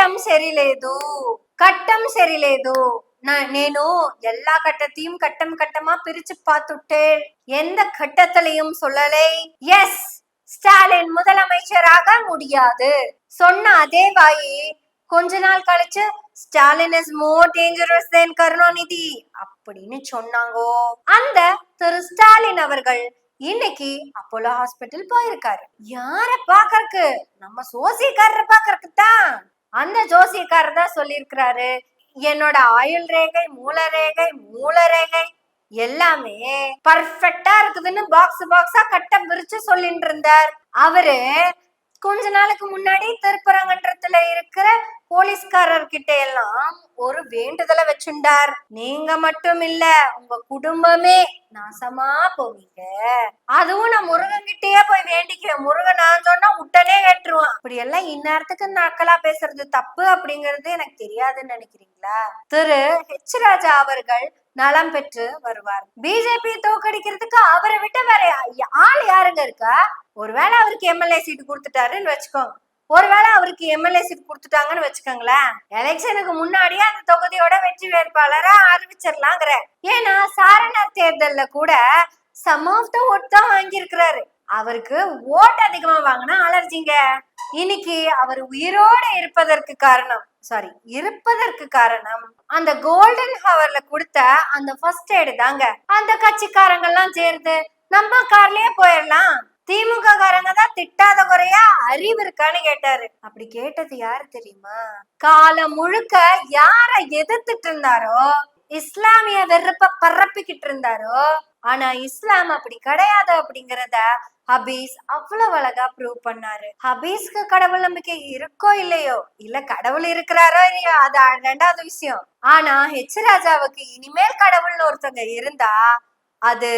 కట్టం సరిలేదు కట్టం సరిలేదు నా- నేను எல்லா கட்டத்தையும் கட்டம் கட்டமா பிரிச்சு பார்த்துட்டே எந்த கட்டத்திலையும் சொல்லலை எஸ் ஸ்டாலின் முதலமைச்சராக முடியாது சொன்ன அதே வாயி கொஞ்ச நாள் கழிச்சு Stalin is more dangerous than Karunanidhi அப்படின்னு சொன்னாங்கோ அந்த திரு ஸ்டாலின் அவர்கள் இன்னைக்கு அப்போலோ ஹாஸ்பிட்டல் போயிருக்காரு யார பாக்கறக்கு நம்ம சோசியக்காரரை பாக்கறக்கு தான் அந்த ஜோசியக்காரர் தான் சொல்லியிருக்கிறாரு. என்னோட ஆயுள் ரேகை மூல ரேகை மூல ரேகை எல்லாமே பர்ஃபெக்டா இருக்குதுன்னு பாக்ஸ் பாக்ஸா கட்ட பிரிச்சு சொல்லிட்டு இருந்தார். அவரு கொஞ்ச நாளுக்கு முன்னாடி திருப்பரங்கன்றத்துல இருக்கிற போலீஸ்காரர் கிட்ட எல்லாம் ஒரு வேண்டுதலை வச்சுண்டார். நீங்க மட்டும் இல்ல உங்க குடும்பமே நாசமா போவீங்க. அதுவும் நான் முருகன் கிட்டயே போய் வேண்டிக்குவேன் முருகன் நான் சொன்னா உடனே கேட்டுருவான் இப்படி எல்லாம் இந்நேரத்துக்கு நக்கலா பேசுறது தப்பு அப்படிங்கறது எனக்கு தெரியாதுன்னு நினைக்கிறீங்களா? திரு. ஹெச் ராஜா அவர்கள் நலம் பெற்று வருவார். பிஜேபி தோக்கடிக்கிறதுக்கு அவரை விட்டு வேற ஆள் யாருங்க இருக்கா? ஒருவேளை அவருக்கு எம்எல்ஏ சீட்டு கொடுத்துட்டாருன்னு வச்சுக்கோங்க. ஒருவேளை அவருக்கு எம்எல்ஏ சீட் கொடுத்துட்டாங்கன்னு வச்சுக்கோங்களேன். எலெக்ஷனுக்கு முன்னாடியே அந்த தொகுதியோட வெற்றி வேட்பாளரா அறிவிச்சிடலாங்கிற ஏன்னா சாரணர் தேர்தல்ல கூட சம் ஆஃப் த ஓட் தான் வாங்கியிருக்கிறாரு. அவருக்கு ஓட் அதிகமா வாங்கினா அலர்ஜிங்க. இன்னைக்கு அவர் உயிரோட இருப்பதற்கு காரணம் சாரி இருப்பதற்கு காரணம் அந்த கோல்டன் ஹவர்ல கொடுத்த அந்த ஃபர்ஸ்ட் எய்டு தாங்க. அந்த கட்சிக்காரங்க எல்லாம் சேர்ந்து நம்ம கார்லயே போயிடலாம் திமுக காரங்க தான் திட்டாத குறையா அறிவு இருக்கான்னு கேட்டாரு. அப்படி கேட்டது யாரு தெரியுமா? காலம் முழுக்க யார எதிர்த்துட்டு இருந்தாரோ இஸ்லாமிய வெறுப்ப பரப்பிக்கிட்டு இருந்தாரோ ஆனா இஸ்லாம் அப்படி கிடையாது அப்படிங்கறத ஹபீஸ் அவ்வளவு அழகா ப்ரூவ் பண்ணாரு. ஹபீஸ்க்கு கடவுள் நம்பிக்கை இருக்கோ இல்லையோ இல்ல கடவுள் இருக்கிறாரோ இல்லையோ அது ரெண்டாவது விஷயம். ஆனா ஹெச் ராஜாவுக்கு இனிமேல் கடவுள்னு ஒருத்தங்க இருந்தா அது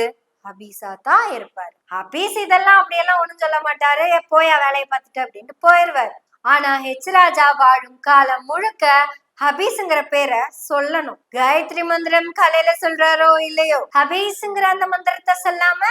ஹபீஸா தான் இருப்பாரு. ஹபீஸ் இதெல்லாம் அப்படியெல்லாம் ஒண்ணும் சொல்ல மாட்டாரு. "ஏ, போயா வேலையை பார்த்துட்டு அப்படின்ட்டு போயிடுவார் ஆனா ஹெச் ராஜா வாழும் காலம் முழுக்க ஹபீஸ்ங்கிற பேரை சொல்லணும். காயத்ரி மந்திரம் காலையில சொல்றாரோ இல்லையோ? ஹபீஸ்ங்கிற அந்த மந்திரத்தை சொல்லாம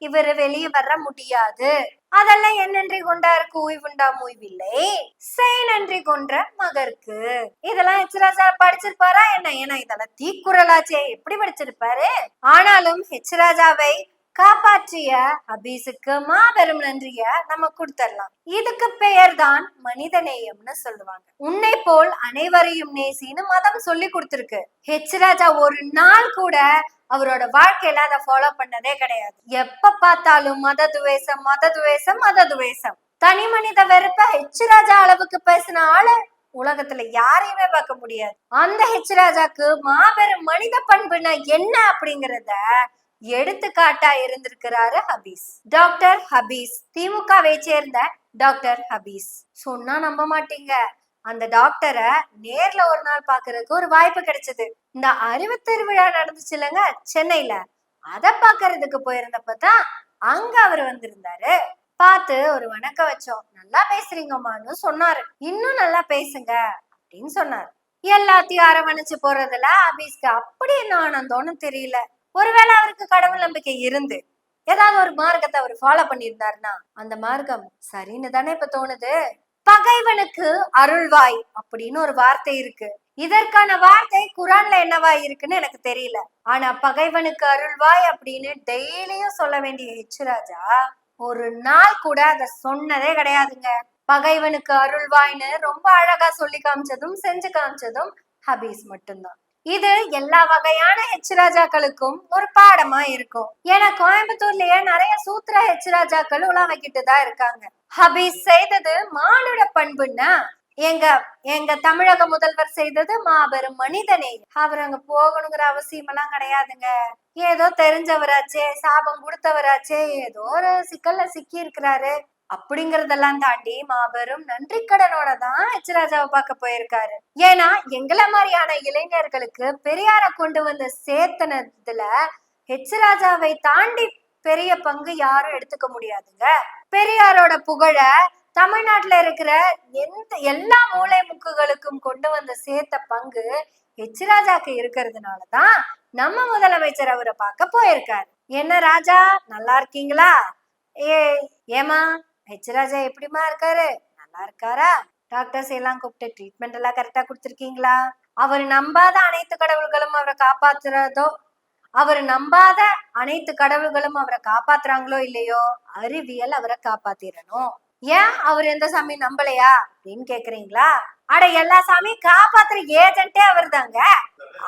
இவரு வெளியே வர முடியாது. அதெல்லாம் என் நன்றி கொண்டாருக்கு ஓய்வுண்டா முய்வில்லை. செய் நன்றி கொன்ற மகருக்கு இதெல்லாம் ஹெச்ராஜா படிச்சிருப்பாரா என்ன? ஏன்னா இதெல்லாம் தீக்குறளாச்சே. எப்படி படிச்சிருப்பாரு? ஆனாலும் ஹெச்ராஜாவை காப்பாற்றிய ஹபீஸுக்கு மாபெரும் நன்றிய நம்ம கொடுத்துடலாம் இதுக்கு பெயர் தான் மனிதநேயம்னு சொல்லுவாங்க. உன்னை போல் அனைவரையும் நேசின்னு மதம் சொல்லி கொடுத்துருக்கு. ஹெச் ராஜா ஒரு நாள் கூட அவரோட வாழ்க்கையில அதை ஃபாலோ பண்ணதே கிடையாது. எப்ப பார்த்தாலும் மத துவேஷம் மத துவேஷம் மத துவேஷம். தனி மனித வெறுப்ப ஹெச் ராஜா அளவுக்கு பேசின ஆளு உலகத்துல யாரையுமே பார்க்க முடியாது. அந்த ஹெச் ராஜாக்கு மாபெரும் மனித பண்புனா என்ன அப்படிங்கறத எடுத்துக்காட்டா இருந்திருக்கிறாரு ஹபீஸ். டாக்டர் ஹபீஸ். திமுகவை சேர்ந்த டாக்டர் ஹபீஸ். சொன்னா நம்ப மாட்டீங்க. அந்த டாக்டரை நேர்ல ஒரு நாள் பாக்குறதுக்கு ஒரு வாய்ப்பு கிடைச்சது. இந்த அறிவு திருவிழா நடந்துச்சு இல்லைங்க சென்னையில. அத பாக்குறதுக்கு போயிருந்தப்பதான் அங்க அவர் வந்திருந்தாரு. பார்த்து ஒரு வணக்கம் வச்சோம். நல்லா பேசுறீங்கம்மான்னு சொன்னாரு. இன்னும் நல்லா பேசுங்க அப்படின்னு சொன்னாரு. எல்லாத்தையும் அரவணைச்சு போறதுல அபீஸ்க்கு அப்படி என்ன ஆனந்தோன்னு தெரியல. ஒருவேளை அவருக்கு கடவுள் நம்பிக்கை இருந்து ஏதாவது ஒரு மார்க்கத்தை அவர் ஃபாலோ பண்ணியிருந்தாருன்னா அந்த மார்க்கம் சரின்னு தானே இப்ப தோணுது. பகைவனுக்கு அருள்வாய் அப்படின்னு ஒரு வார்த்தை இருக்கு. இதற்கான வார்த்தை குரான்ல என்னவா இருக்குன்னு எனக்கு தெரியல. ஆனா பகைவனுக்கு அருள்வாய் அப்படின்னு டெய்லியும் சொல்ல வேண்டிய ஹெச்ராஜா ஒரு நாள் கூட அத சொன்னதே கிடையாதுங்க. பகைவனுக்கு அருள்வாய்ன்னு ரொம்ப அழகா சொல்லி காமிச்சதும் செஞ்சு காமிச்சதும் ஹபீஸ் மட்டும்தான். இது எல்லா வகையான ஹெச் ராஜாக்களுக்கும் ஒரு பாடமா இருக்கும் ஏன்னா கோயம்புத்தூர்லயே நிறைய சூத்திர ஹெச் ராஜாக்கள் உலாவிக்கிட்டு தான் இருக்காங்க. ஹபீஸ் செய்தது மானுட பண்புன்னா எங்க எங்க தமிழக முதல்வர் செய்தது மாபெரும் மனிதனே. அவர் அங்க போகணுங்கிற அவசியம் எல்லாம் கிடையாதுங்க. ஏதோ தெரிஞ்சவராச்சே சாபம் கொடுத்தவராச்சே ஏதோ ஒரு சிக்கல்ல சிக்கி இருக்கிறாரு அப்படிங்கறதெல்லாம் தாண்டி மாபெரும் நன்றி கடனோட தான் எச்ராஜாவை பார்க்க போயிருக்காரு. ஏன்னா எங்களை மாதிரியான இளைஞர்களுக்கு பெரியார கொண்டு வந்து சேர்த்தனதுல ஹெச்ராஜாவை தாண்டி பெரிய பங்கு யாரும் எடுத்துக்க முடியாதுங்க. பெரியாரோட புகழ தமிழ்நாட்டுல இருக்கிற எந்த எல்லா மூளை முக்குகளுக்கும் கொண்டு வந்து சேர்த்த பங்கு ஹெச்ராஜாக்கு இருக்கிறதுனாலதான் நம்ம முதலமைச்சர் அவரை பார்க்க போயிருக்காரு. என்ன ராஜா நல்லா இருக்கீங்களா? ஏ ஏமா ஹெச் ராஜா எப்படிமா இருக்காரு? நல்லா இருக்காரா? டாக்டர்ஸ் எல்லாம் கூப்பிட்டு ட்ரீட்மெண்ட் எல்லாம் கரெக்டா கொடுத்துருக்கீங்களா? அவர் நம்பாத அனைத்து கடவுள்களும் அவரை காப்பாத்துறதோ அவர் நம்பாத அனைத்து கடவுள்களும் அவரை காப்பாத்துறாங்களோ இல்லையோ அறிவியல் அவரை காப்பாத்திரணும். ஏன் அவர் எந்த சாமி நம்பலையா அப்படின்னு கேக்குறீங்களா? அட எல்லா சாமியும் காப்பாத்துற ஏஜென்ட்டே அவர் தாங்க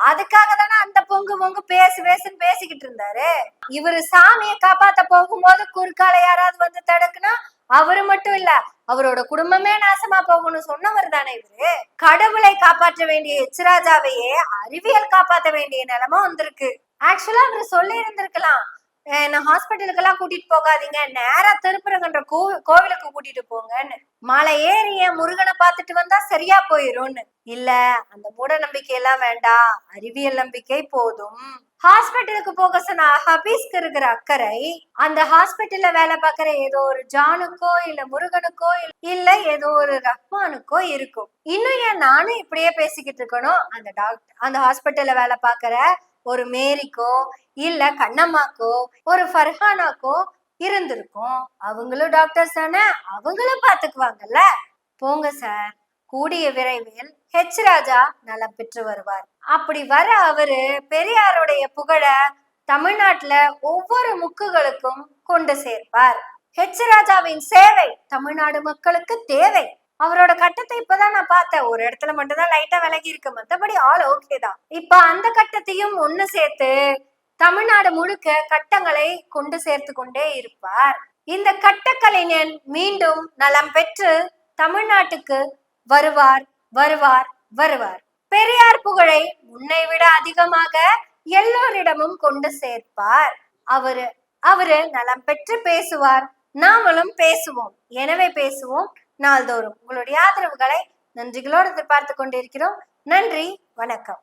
அதுக்காக தானே அந்த பொங்கு பொங்கு பேசு பேசுன்னு பேசிக்கிட்டு இருந்தாரு. இவரு சாமியை காப்பாத்த போகும்போது குறுக்கால யாராவது வந்து தடுக்குன்னா அவரு மட்டும் இல்ல அவரோட குடும்பமே நாசமா போகணும்னு சொன்னவர் தானே இவரு? கடவுளை காப்பாற்ற வேண்டிய எச்ராஜாவையே அறிவியல் காப்பாற்ற வேண்டிய நிலைமை வந்திருக்கு. ஆக்சுவலா அவர் சொல்லி இருந்திருக்கலாம் என்ன ஹாஸ்பிட்டலுக்கெல்லாம் கூட்டிட்டு போகாதீங்க. நேரா திருப்பரங்கன்ற கோ கோவிலுக்கு கூட்டிட்டு போங்கன்னு. மலை ஏறி என் முருகனை பார்த்துட்டு வந்தா சரியா போயிரும்னு. இல்ல அந்த மூட நம்பிக்கை எல்லாம் வேண்டாம். அறிவியல் நம்பிக்கை போதும். ஹாஸ்பிட்டலுக்கு போக சொன்ன ஹபீஸ்க்கு இருக்கிற அக்கறை அந்த ஹாஸ்பிட்டல்ல வேலை பாக்குற ஏதோ ஒரு ஜானுக்கோ இல்ல முருகனுக்கோ இல்ல- ஏதோ ஒரு ரஹ்மானுக்கோ இருக்கும். இன்னும் ஏன் நானும் இப்படியே பேசிக்கிட்டு இருக்கணும்? அந்த டாக்டர் அந்த ஹாஸ்பிட்டல்ல வேலை பாக்குற ஒரு மேரிக்கோ இல்ல கண்ணம்மாக்கோ ஒரு ஃபர்ஹானாக்கோ இருந்திருக்கும். அவங்களும் டாக்டர்ஸ் தானே? அவங்களும் பாத்துக்குவாங்கல்ல? போங்க சார். கூடிய விரைவில் ஹெச் ராஜா நலம் பெற்று வருவார். அப்படி வர அவரு பெரியாருடைய புகழ தமிழ்நாட்டுல ஒவ்வொரு முக்குகளுக்கும் கொண்டு சேர்ப்பார். ஹெச் ராஜாவின் சேவை தமிழ்நாடு மக்களுக்கு தேவை. அவரோட கட்டத்தை இப்பதான் நான் பார்த்தேன். ஒரு இடத்துல மட்டும்தான் லைட்டா விலகி இருக்கு. மத்தபடி ஆல் ஓகே தான். இப்ப அந்த கட்டத்தையும் ஒண்ணு சேர்த்து தமிழ்நாடு முழுக்க கட்டங்களை கொண்டு சேர்த்து கொண்டே இருப்பார். இந்த கட்டக்கலைஞன் மீண்டும் நலம் பெற்று தமிழ்நாட்டுக்கு வருவார் வருவார் வருவார். பெரியார் புகழை முன்னை விட அதிகமாக எல்லோரிடமும் கொண்டு சேர்ப்பார். அவரு அவரு நலம் பெற்று பேசுவார். நாமளும் பேசுவோம். எனவே பேசுவோம். நாள்தோறும் உங்களுடைய ஆதரவுகளை நன்றிகளோடு எதிர்பார்த்து கொண்டிருக்கிறோம். நன்றி வணக்கம்.